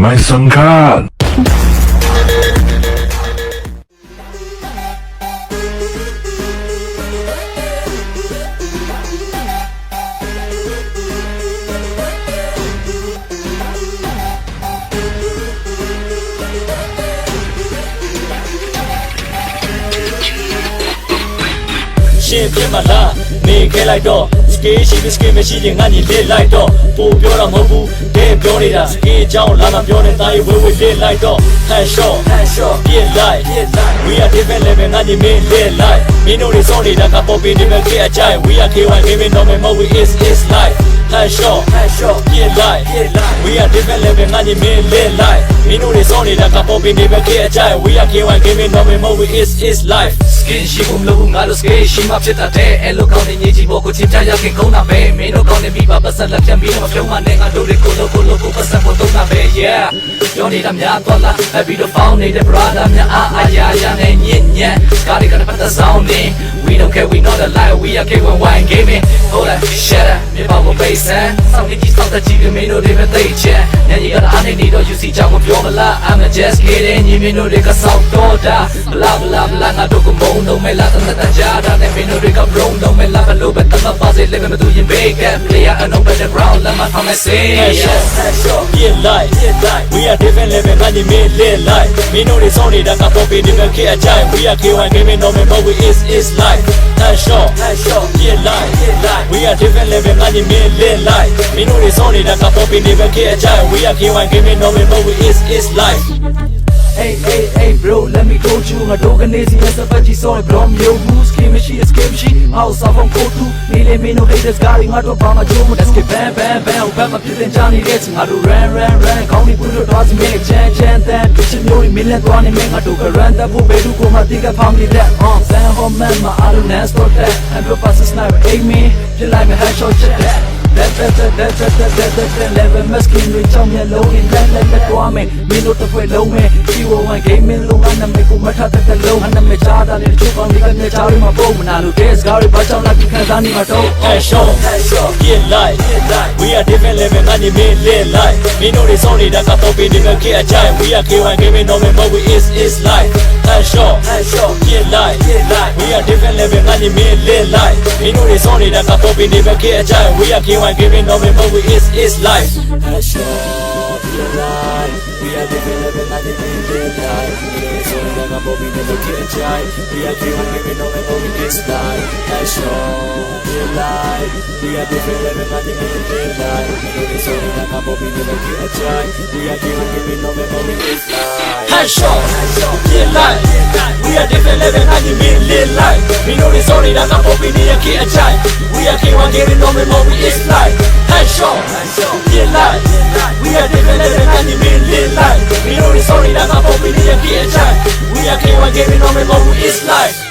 my son Carl. ရှင်းပြမလားနေခဲ့လိုက်တော့စကေးရှိပြီးစကေးမရှိရင်ငါညီလေးလိုက်တော့ပို့ပြောတာမဟုတ်ဘူးတဲ့ပြောနေတာစကေးအကြောင်းလာမပြောနဲ့တားရဝဲဝဲလေးလိုက်တော့ headshot headshot ပြစ်လိုက်ပြစ်လိုက် we are different level ငါညီမင်းလေးလိုက်မင်းတို့တွေစောနေတာကပေါ်ပင်းဒီမဲ့ခေအကြိုင် we are K1 gaming no more we is is life headshot headshot ပြစ်လိုက်ပြစ်လိုက် we are different level ငါညီမင်းလေးလိုက်မင်းတို့တွေစောနေတာကပေါ်ပင်းဒီမဲ့ခေအကြိုင် we are K1 gaming no more we is is life skin ရှိဖို့မလို့ငါတို့ skin ရှိမှဖြစ်တတ်တယ်အဲ့လိုကောင်းတဲ့ညကြီးပေါ်ကိုချစ်ကြရခင်ကုန်းတာပဲမင်းတို့ကောင်းတဲ့မိဘပတ်ဆက်လက်ပြန်ပြီးတော့မပြုံးမနဲ့ငါတို့တွေကိုလို့ကိုလို့ကိုပတ်ဆက်ဖို့တုံးတာပဲ yeah ပြောနေတာများတော့လားအပြီးတော့ found နေတဲ့ brother များအားအားရရနဲ့ညစ်ညက်ကားတွေကပတ်သက်ဆောင်နေ we don't care we not a lie we are K1 wine gaming hold up shut up မြေပေါ်ကို base ဆန်းစောင့်နေကြည့်စောင့်တကြည့်ပြီးမင်းတို့တွေပဲသိချက်ညကြီးကအားနေနေတော့ you see ကြောင့်ပြောမလား I'm just kidding ညီမင်းတို့တွေကစောင့်တော့တာ blah blah blah ငါတို့ကမုန်းတော့မဲလာတဲ့တကြတာနဲ့မင်းတို့တွေက brown တော့မဲလာဘလို့ပဲတမပါစေလည်းမတူရင် bake up player and on the ground let my come say headshot headshot ပြစ်လိုက်ပြစ်လိုက် we are different level ငါညီမင်းလေးလိုက်မင်းတို့တွေစောနေတာကပေါ်ပင်းဒီမဲ့ခေအကြိုင် we are K1 gaming no more we is is life get light we are different living like you mean live life. မင်းတို့တွေစောနေတာကပေါ်ပြီးနေပဲခဲ့ကြ we are KY gaming no me but we is is life. Hey, hey, hey, bro, let me go to ငါတို့ကနေစီလက်စပတ်ကြီးဆောင်း bro မျိုးဘူး scheme ရှိ escape ရှိ house ဆောင်ကိုတူနေလေမင်းတို့ haters ကလည်းငါတို့ဘာမှကြိုးမ let's get bam bam bam ဘာမှပြတင်ချနေတဲ့ငါတို့ run run run ကောင်းနေဘူးလို့တော့စီမဲ့ချမ်းချမ်းတန်ပြစ်မျိုးတွေမင်းလက်သွားနေမင်းငါတို့က run တဲ့ဖို့ဘယ်သူကမှတိကဖောင်းနေလက် on san home man မအားလုံး nest protect 100% sniper aim me ပြလိုက်မဲ့ headshot ချက် Lẹ về masculine trong nhà lâu thì lẹ lẹ lẹ qua mẹ Mino tập về lâu mẹ Chỉ vô ngoài game mình luôn anh em mình cũng mất hết thật lâu Anh em mình cha đã nên chút con đi gần nhà cháu đi mà bố Mà nào lúc kia gạo đi bắt cháu là kinh khả ra đi mà đâu Hey show, get light We are different level man you mean live life Mino đi sau đi đã cả tao bị đi gần kia chạy We are kêu anh game mình nói mình but we is is life Hey show, hey show လိုက်ပြစ်လိုက် we are different level ငါညီမင်းလေးလိုက်မင်းတို့တွေစောနေတာကပေါ်ပင်းဒီမဲ့ခေအကြိုင် we are K1 gaming no more we is is life headshot ပြစ်လိုက် we are different level ငါညီမင်းလေးလိုက်မင်းတို့တွေစောနေတာကပေါ်ပင်းဒီမဲ့ခေအကြိုင် we are K1 gaming no more we is life headshot ပြစ်လိုက် we are different level ငါညီမင်းလေးလိုက်မင်းတို့တွေစောနေတာကပေါ်ပင်းဒီမဲ့ခေအကြိုင် we are K1 gaming no more we is life life short, get life. We are different living how you mean live life. We know this only that's not what we need a kid a child. We are king one giving, no memory it's life Head short, life. We are different living how you mean live life. We know this only that's not what we need a kid a child. We are king one giving, no memory it's life